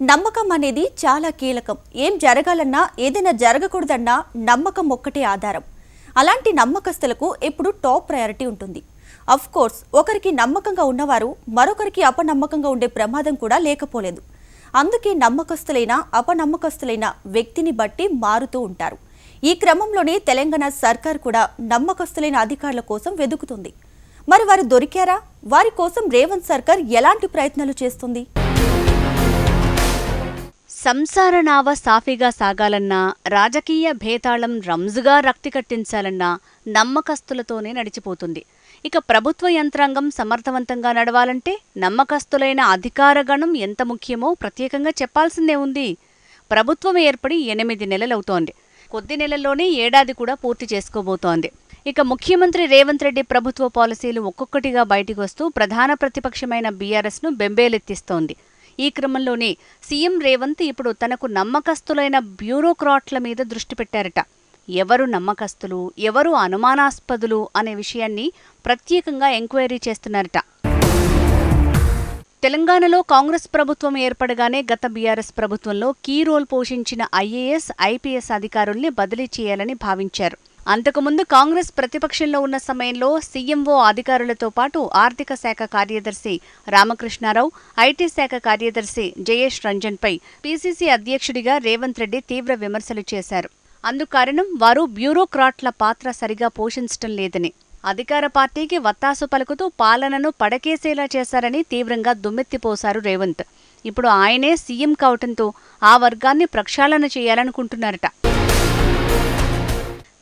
నమ్మకం అనేది చాలా కీలకం. ఏం జరగాలన్నా ఏదైనా జరగకూడదన్నా నమ్మకం ఒక్కటే ఆధారం. అలాంటి నమ్మకస్తులకు ఎప్పుడు టాప్ ప్రయారిటీ ఉంటుంది. అఫ్ కోర్స్ ఒకరికి నమ్మకంగా ఉన్నవారు మరొకరికి అపనమ్మకంగా ఉండే ప్రమాదం కూడా లేకపోలేదు. అందుకే నమ్మకస్తులైన అపనమ్మకస్తులైన వ్యక్తిని బట్టి మారుతూ ఉంటారు. ఈ క్రమంలోనే తెలంగాణ సర్కార్ కూడా నమ్మకస్తులైన అధికారుల కోసం వెదుకుతుంది. మరి వారు దొరికారా? వారి కోసం రేవంత్ సర్కార్ ఎలాంటి ప్రయత్నాలు చేస్తుంది? సంసారనావ సాఫీగా సాగాలన్నా రాజకీయ భేతాళం రంజుగా రక్తి కట్టించాలన్నా నమ్మకస్తులతోనే నడిచిపోతుంది. ఇక ప్రభుత్వ యంత్రాంగం సమర్థవంతంగా నడవాలంటే నమ్మకస్తులైన అధికారగణం ఎంత ముఖ్యమో ప్రత్యేకంగా చెప్పాల్సిందే ఉంది. ప్రభుత్వం ఏర్పడి ఎనిమిది నెలలవుతోంది. కొద్ది నెలల్లోనే ఏడాది కూడా పూర్తి చేసుకోబోతోంది. ఇక ముఖ్యమంత్రి రేవంత్ రెడ్డి ప్రభుత్వ పాలసీలు ఒక్కొక్కటిగా బయటికి వస్తూ ప్రధాన ప్రతిపక్షమైన బీఆర్ఎస్ను బెంబేలెత్తిస్తోంది. ఈ క్రమంలోనే సీఎం రేవంత్ ఇప్పుడు తనకు నమ్మకస్తులైన బ్యూరోక్రాట్ల మీద దృష్టి పెట్టారట. ఎవరు నమ్మకస్తులు ఎవరు అనుమానాస్పదులు అనే విషయాన్ని ప్రత్యేకంగా ఎంక్వైరీ చేస్తున్నారట. తెలంగాణలో కాంగ్రెస్ ప్రభుత్వం ఏర్పడగానే గత బీఆర్ఎస్ ప్రభుత్వంలో కీ రోల్ పోషించిన ఐఏఎస్ ఐపీఎస్ అధికారుల్ని బదిలీ చేయాలని భావించారు. అంతకుముందు కాంగ్రెస్ ప్రతిపక్షంలో ఉన్న సమయంలో సీఎంఓ అధికారులతో పాటు ఆర్థిక శాఖ కార్యదర్శి రామకృష్ణారావు ఐటీ శాఖ కార్యదర్శి జయేష్ రంజన్పై పీసీసీ అధ్యక్షుడిగా రేవంత్ రెడ్డి తీవ్ర విమర్శలు చేశారు. అందుకారణం వారు బ్యూరోక్రాట్ల పాత్ర సరిగా పోషించటం లేదని. అధికార పార్టీకి వత్తాసు పలుకుతూ పాలనను పడకేసేలా చేశారని తీవ్రంగా దుమ్మెత్తిపోశారు రేవంత్. ఇప్పుడు ఆయనే సీఎం కావటంతో ఆ వర్గాన్ని ప్రక్షాళన చేయాలనుకుంటున్నారట.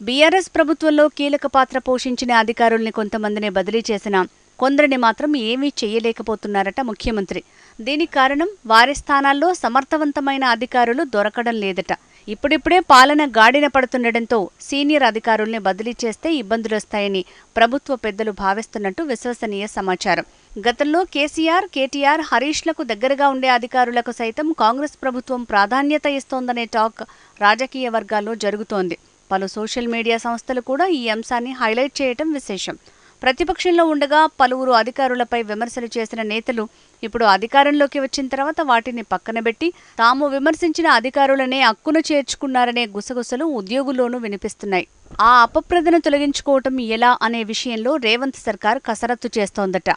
బీఆర్ఎస్ ప్రభుత్వంలో కీలక పాత్ర పోషించిన అధికారుల్ని కొంతమందిని బదిలీ చేసినా కొందరిని మాత్రం ఏమీ చేయలేకపోతున్నారట ముఖ్యమంత్రి. దీనికి కారణం వారి స్థానాల్లో సమర్థవంతమైన అధికారులు దొరకడం లేదట. ఇప్పుడిప్పుడే పాలన గాడిన పడుతుండటంతో సీనియర్ అధికారుల్ని బదిలీ చేస్తే ఇబ్బందులొస్తాయని ప్రభుత్వ పెద్దలు భావిస్తున్నట్టు విశ్వసనీయ సమాచారం. గతంలో కేసీఆర్ కేటీఆర్ హరీష్లకు దగ్గరగా ఉండే అధికారులకు సైతం కాంగ్రెస్ ప్రభుత్వం ప్రాధాన్యత ఇస్తోందనే టాక్ రాజకీయ వర్గాల్లో జరుగుతోంది. పలు సోషల్ మీడియా సంస్థలు కూడా ఈ అంశాన్ని హైలైట్ చేయటం విశేషం. ప్రతిపక్షంలో ఉండగా పలువురు అధికారులపై విమర్శలు చేసిన నేతలు ఇప్పుడు అధికారంలోకి వచ్చిన తర్వాత వాటిని పక్కనబెట్టి తాము విమర్శించిన అధికారులనే హక్కును చేర్చుకున్నారనే గుసగుసలు ఉద్యోగుల్లోనూ వినిపిస్తున్నాయి. ఆ అపప్రదను తొలగించుకోవటం ఎలా అనే విషయంలో రేవంత్ సర్కార్ కసరత్తు చేస్తోందట.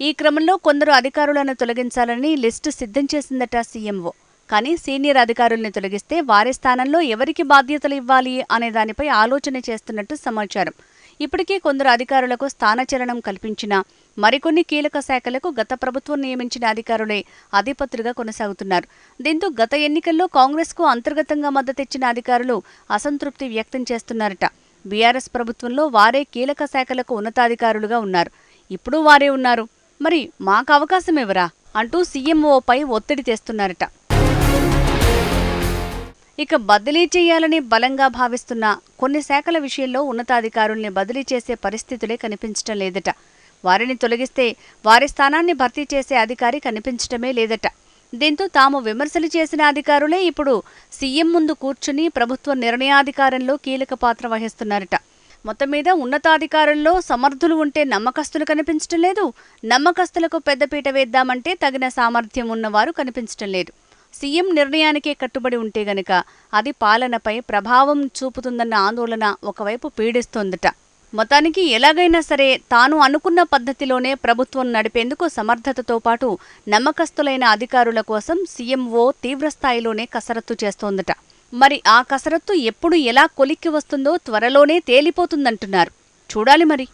ఈ క్రమంలో కొందరు అధికారులను తొలగించాలని లిస్టు సిద్ధం చేసిందట సీఎంఓ. కానీ సీనియర్ అధికారుల్ని తొలగిస్తే వారి స్థానంలో ఎవరికి బాధ్యతలు ఇవ్వాలి అనే దానిపై ఆలోచన చేస్తున్నట్టు సమాచారం. ఇప్పటికే కొందరు అధికారులకు స్థానచలనం కల్పించినా మరికొన్ని కీలక శాఖలకు గత ప్రభుత్వం నియమించిన అధికారులే అధిపతులుగా కొనసాగుతున్నారు. దీంతో గత ఎన్నికల్లో కాంగ్రెస్కు అంతర్గతంగా మద్దతిచ్చిన అధికారులు అసంతృప్తి వ్యక్తం చేస్తున్నారట. బీఆర్ఎస్ ప్రభుత్వంలో వారే కీలక శాఖలకు ఉన్నతాధికారులుగా ఉన్నారు. ఇప్పుడు వారే ఉన్నారు. మరి మాకు అవకాశం ఇవ్వరా అంటూ సీఎంఓపై ఒత్తిడి తెస్తున్నారట. ఇక బదిలీ చేయాలని బలంగా భావిస్తున్న కొన్ని శాఖల విషయంలో ఉన్నతాధికారుల్ని బదిలీ చేసే పరిస్థితులే కనిపించటం లేదట. వారిని తొలగిస్తే వారి స్థానాన్ని భర్తీ చేసే అధికారి కనిపించటమే లేదట. దీంతో తాము విమర్శలు చేసిన అధికారులే ఇప్పుడు సీఎం ముందు కూర్చుని ప్రభుత్వ నిర్ణయాధికారంలో కీలక పాత్ర వహిస్తున్నారట. మొత్తం మీద ఉన్నతాధికారుల్లో సమర్థులు ఉంటే నమ్మకస్తులు కనిపించటం లేదు. నమ్మకస్తులకు పెద్దపీట వేద్దామంటే తగిన సామర్థ్యం ఉన్నవారు కనిపించటం లేదు. సీఎం నిర్ణయానికే కట్టుబడి ఉంటే గనక అది పాలనపై ప్రభావం చూపుతుందన్న ఆందోళన ఒకవైపు పీడిస్తోందట. మొత్తానికి ఎలాగైనా సరే తాను అనుకున్న పద్ధతిలోనే ప్రభుత్వం నడిపేందుకు సమర్థతతో పాటు నమ్మకస్తులైన అధికారుల కోసం సీఎంఓ తీవ్రస్థాయిలోనే కసరత్తు చేస్తోందట. మరి ఆ కసరత్తు ఎప్పుడు ఎలా కొలిక్కి వస్తుందో త్వరలోనే తేలిపోతుందంటున్నారు. చూడాలి మరి.